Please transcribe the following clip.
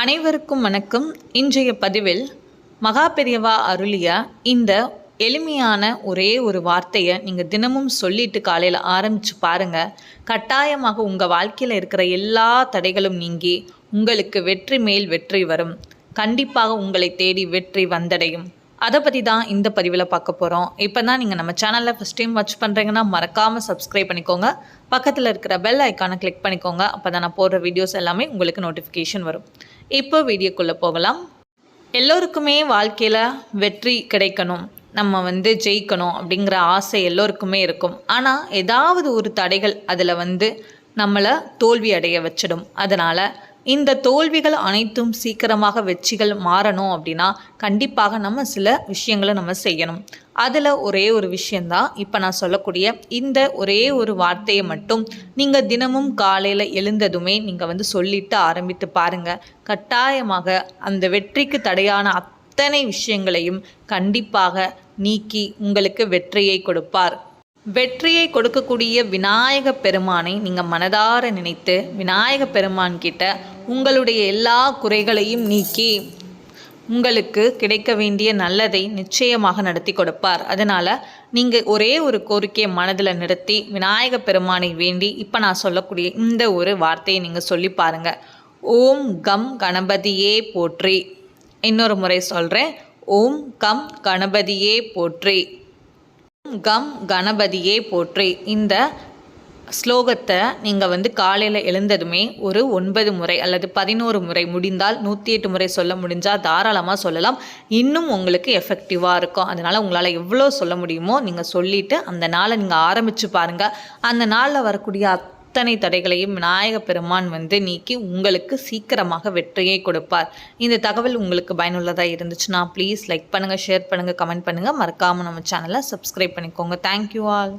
அனைவருக்கும் வணக்கம். இன்றைய பதிவில் மகா பெரியவா அருளிய இந்த எளிமையான ஒரே ஒரு வார்த்தையை நீங்கள் தினமும் சொல்லிட்டு காலையில் ஆரம்பித்து பாருங்கள் கட்டாயமாக உங்கள் வாழ்க்கையில் இருக்கிற எல்லா தடைகளும் நீங்கி உங்களுக்கு வெற்றி மேல் வெற்றி வரும். கண்டிப்பாக உங்களை தேடி வெற்றி வந்தடையும். அதை பற்றி தான் இந்த பதிவில் பார்க்க போகிறோம் இப்போ தான் நீங்கள் நம்ம சேனலில் ஃபஸ்ட் டைம் வாட்ச் பண்ணுறீங்கன்னா மறக்காமல் சப்ஸ்கிரைப் பண்ணிக்கோங்க. பக்கத்தில் இருக்கிற பெல் ஐக்கானை கிளிக் பண்ணிக்கோங்க. அப்போ தான் நான் போடுற வீடியோஸ் எல்லாமே உங்களுக்கு நோட்டிஃபிகேஷன் வரும். இப்போ வீடியோக்குள்ளே போகலாம். எல்லோருக்குமே வாழ்க்கையில் வெற்றி கிடைக்கணும். நம்ம வந்து ஜெயிக்கணும் அப்படிங்கிற ஆசை எல்லோருக்குமே இருக்கும். ஆனால் ஏதாவது ஒரு தடைகள் அதில் வந்து நம்மளை தோல்வி அடைய வச்சிடும். அதனால் இந்த தோல்விகள் அனைத்தும் சீக்கிரமாக வெற்றிகள் மாறணும் அப்படின்னா கண்டிப்பாக நம்ம சில விஷயங்களை நம்ம செய்யணும். அதில் ஒரே ஒரு விஷயந்தான் இப்போ நான் சொல்லக்கூடிய இந்த ஒரே ஒரு வார்த்தையை மட்டும் நீங்கள் தினமும் காலையில் எழுந்ததுமே நீங்கள் வந்து சொல்லிட்டு ஆரம்பித்து பாருங்கள் கட்டாயமாக அந்த வெற்றிக்கு தடையான அத்தனை விஷயங்களையும் கண்டிப்பாக நீக்கி உங்களுக்கு வெற்றியை கொடுப்பார். வெற்றியை கொடுக்கக்கூடிய விநாயக பெருமானை நீங்கள் மனதார நினைத்து விநாயக பெருமான் கிட்ட உங்களுடைய எல்லா குறைகளையும் நீக்கி உங்களுக்கு கிடைக்க வேண்டிய நல்லதை நிச்சயமாக நடத்தி கொடுப்பார். அதனால் நீங்கள் ஒரே ஒரு கோரிக்கையை மனதில் நிறுத்தி விநாயக பெருமானை வேண்டி இப்போ நான் சொல்லக்கூடிய இந்த ஒரு வார்த்தையை நீங்கள் சொல்லி பாருங்கள் ஓம் கம் கணபதியே போற்றி. இன்னொரு முறை சொல்கிறேன் ஓம் கம் கணபதியே போற்றி. கம் கணபதியே போற்றி. இந்த ஸ்லோகத்தை நீங்கள் வந்து காலையில் எழுந்ததுமே ஒரு ஒன்பது முறை அல்லது பதினோரு முறை முடிந்தால் நூற்றி எட்டு முறை சொல்ல முடிஞ்சால் தாராளமாக சொல்லலாம். இன்னும் உங்களுக்கு எஃபெக்டிவாக இருக்கும். அதனால் உங்களால் எவ்வளோ சொல்ல முடியுமோ நீங்கள் சொல்லிவிட்டு அந்த நாளை நீங்கள் ஆரம்பித்து பாருங்கள் அந்த நாளில் வரக்கூடிய அத்தனை தடைகளையும் விநாயக பெருமான் வந்து நீக்கி உங்களுக்கு சீக்கிரமாக வெற்றியை கொடுப்பார். இந்த தகவல் உங்களுக்கு பயனுள்ளதாக இருந்துச்சுன்னா ப்ளீஸ் லைக் பண்ணுங்கள் ஷேர் பண்ணுங்கள் கமெண்ட் பண்ணுங்கள் மறக்காமல் நம்ம சேனலை சப்ஸ்கிரைப் பண்ணிக்கோங்க. Thank you all